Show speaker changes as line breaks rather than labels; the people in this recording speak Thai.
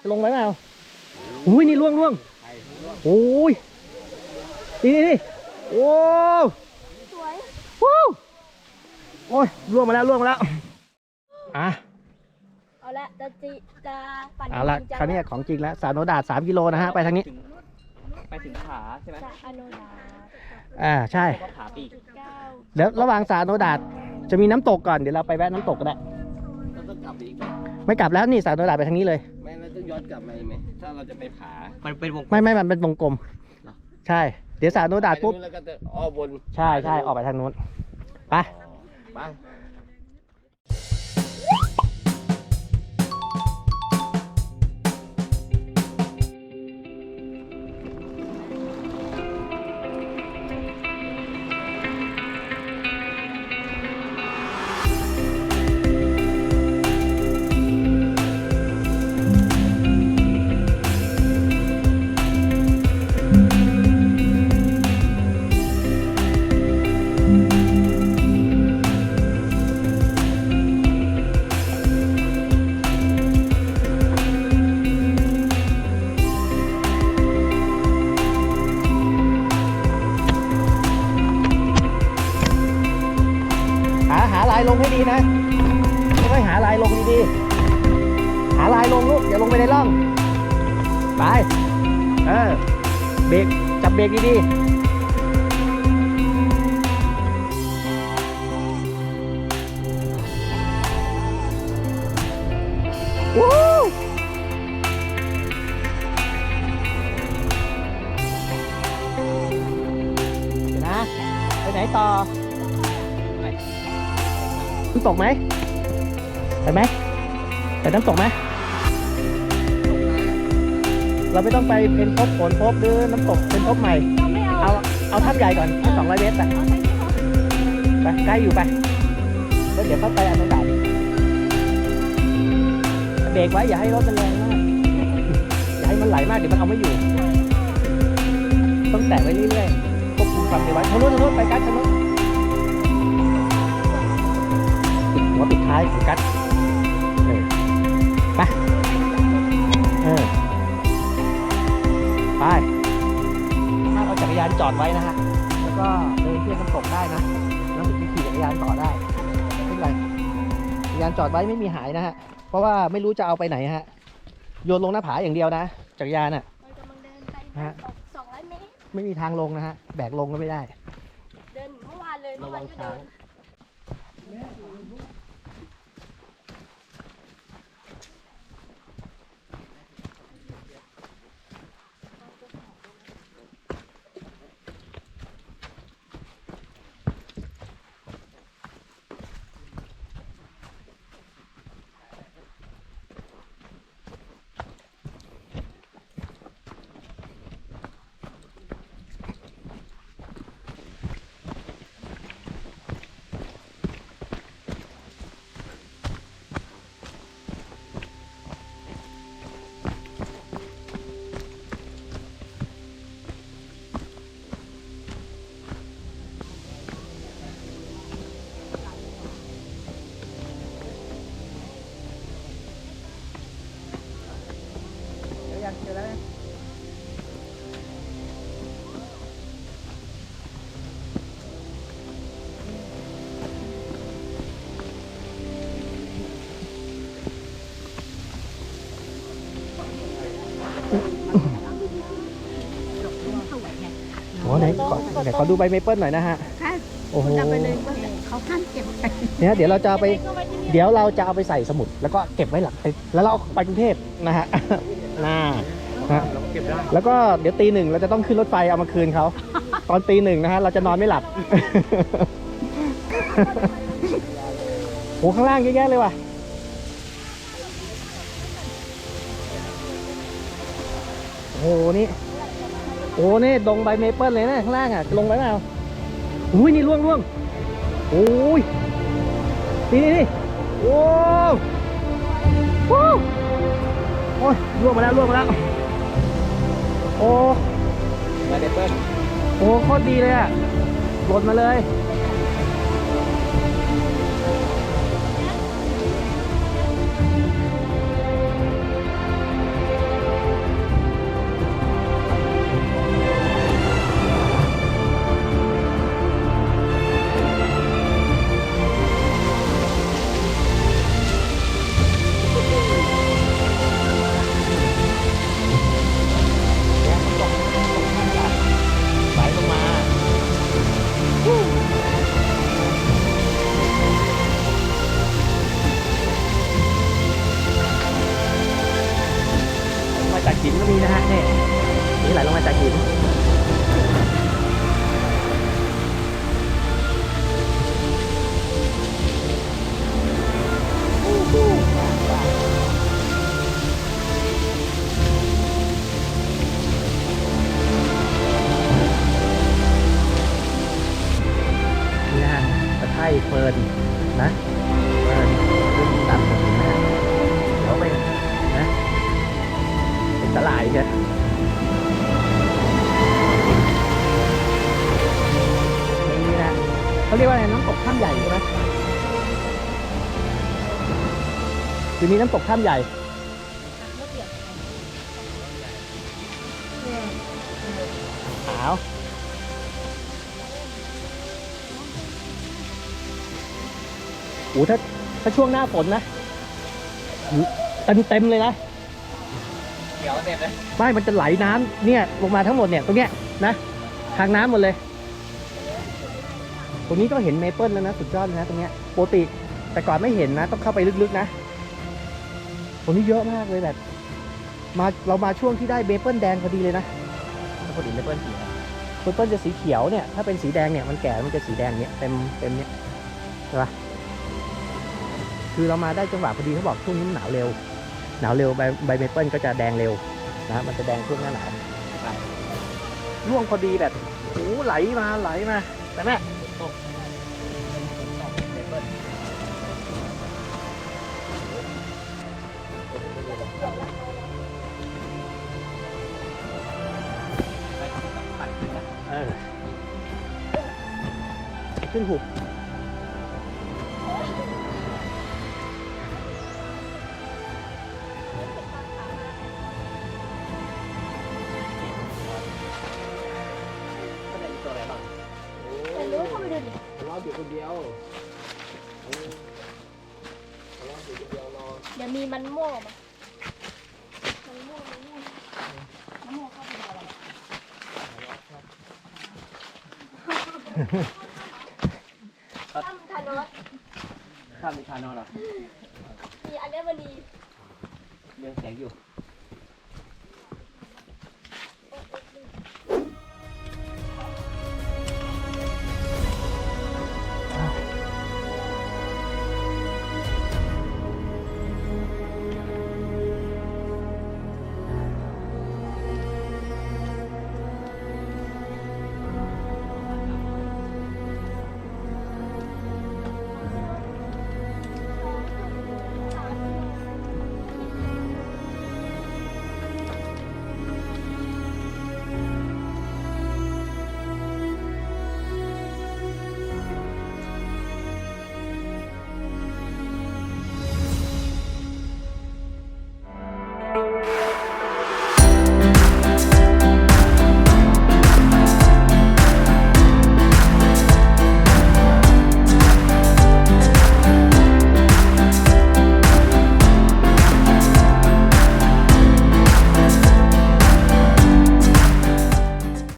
จะลงไหมเปล่าอุ้ยนี่ล่วงล่วงโอ้ยนี่นี่นี่โอ้
สวย
วู้โอ้ยล่วงมาแล้วล่วงมาแล้วอะ
เอาละจะจีจะปั่น
เอาละ
จงจัง
คราวนี้ของจริงแล้วสาวโนดาดสามกิโลนะฮะไปทางนี้
ไปถึงขาใช่ไหม
จะอโนดา
อ่าใช่
ก็ขาปีก
จุดเก้า
เดี๋ยวระหว่างสาวโนดาดจะมีน้ำตกก่อนเดี๋ยวเราไปแวะน้ำตกก็ได้
เราต้องกลับอีกไหม
ไม่กลับแล้วนี่สาวโนดาดไปทางนี้เลย
ไม่เราต้อง ย้อนกลับมาอีกไหมถ้าเราจะไปผา
มันเป็นวง
ไม่ไม่มันเป็นวงกลม
เหรอ
ใช่ เดี๋ยวสาวโนดาดปุ๊บ
ไปนู้นแล้วก็จะอ้อบน
ใช่ใช่ออกไปทางนู้น ไป
ไป
ลงให้ดีนะค่อยหาลายลงดีๆหาลายลงลูกอย่าลงไปในร่องไปเออเบรกจับเบรกดีๆวู้ำตกไหมไปไหมไปน้ำตกไหมเราไม่ต้องไปเป็นพบฝนพบหรือน้ำตกเป็นพบใหม่
เราไม่เอา
เอาเอาท่าใหญ่ก่อนแค่สองร้อยเมตรไป
เอาแค่นี้พอ
ไปใกล้อยู่ไปแล้วเดี๋ยวเข้าไปอันนั้นดาเบรกไว้อย่าให้รถมันแรงมากอย่าให้มันไหลมากเดี๋ยวมันเอาไม่อยู่ ต้องแตะไว้เรื่อยๆควบคุมความเร็วไว้ทางนู้นทางนู้นไปกัดทางนู้น หัวปิดท้ายของกัดเออไปเออไปถ้าเอาจักรยานจอดไว้นะฮะแล้วก็เดินเที่ยวน้ำตกได้นะแล้วถึงจะขี่จักรยานต่อได้ไม่เป็นไรจักรยานจอดไว้ไม่มีหายนะฮะเพราะว่าไม่รู้จะเอาไปไหนฮะโยนลงหน้าผาอย่างเดียวนะจักรยานอะ
เรากำลังเดินไป
ฮะ
ตกสองร้อยเมตร
ไม่มีทางลงนะฮะแบกลงก็ไม่ได้
เดินเหมือนเมื่อวานเลยเมื่อวานก็เดิน
ไหนขอไหนขอดูใบเมเปิลหน่อยนะฮะ
ค่ะ
โอ้โห
จำไปเลยว่าเขาห้ามเก็บไป
เนี่ยเดี๋ยวเราจะเอาไป
ก็ว้ที่นี่
เดี๋ยวเราจะเอาไปใส่สมุด แล้วก็เก็บไว้หลังแล้วเราเอาไปกรุงเทพนะฮะ น่าฮะ
เก็บได้
แล้วก็เดี๋ยวตีหนึ่งเราจะต้องขึ้นรถไฟเอามาคืนเขา ตอนตีหนึ่งนะฮะเราจะนอนไม่หลับ โหข้างล่างเยอะแยะเลยว่ะ โอ้โหนี่ โอ้โหนี่ดงใบเมเปิลเลยนะข้างล่างอะจะลงไปเปล่าอุ้ยนี่ล่วงล่วงโอ้ยนี่นี่นี่โอ้โหโอ้ยล่วงมาแล้วล่วงมาแล้วโอ้
มาเดเปิ้ล
โอ้โคตรดีเลยอะหล่นมาเลย คือนี้น้ำตกถ้ำใหญ่ ขาว โอ้ถ้าถ้าช่วงหน้าฝนนะเต็มเต็มๆเลยนะ
เดี๋ยวเต็มเลย
ไม่มันจะไหลน้ำเนี่ยลงมาทั้งหมดเนี่ยตรงเนี้ยนะ ทางน้ำหมดเลย ตรงนี้ก็เห็นเมเปิลแล้วนะ สุดยอดเลยนะตรงเนี้ยปกติแต่ก่อนไม่เห็นนะ ต้องเข้าไปลึกๆนะ ตรงนี้เยอะมากเลยแบบมาเรามาช่วงที่ได้เมเปิลแดงพอดีเลยนะ
พอดีเมเปิลสี
เมเปิลจะสีเขียวเนี่ยถ้าเป็นสีแดงเนี่ยมันแก่มันจะสีแดงเนี่ยเต็มเต็มเนี่ยใช่ปะคือเรามาได้จังหวะพอดีเขาบอกช่วงนี้มันหนาวเร็ว หนาวเร็วใบใบเมเปิลก็จะแดงเร็วนะมันจะแดงช่วงหน้าหนาวร่วงพอดีแบบโอ้โหไหลมาไหลมาแต่แม่ตก ขึ้นหุบ
แต่รู้เข้าไปดูดิ
รออยู่คนเดียว
เดี๋ยวมีมันม่วงออกมามันม่วงมันม่วงมันม่วงเข้าไปดูอะไรตั้มธานอส
ข้ามมีคานอนเหรอ
มีอัญมณี
เรื่องแสงอยู่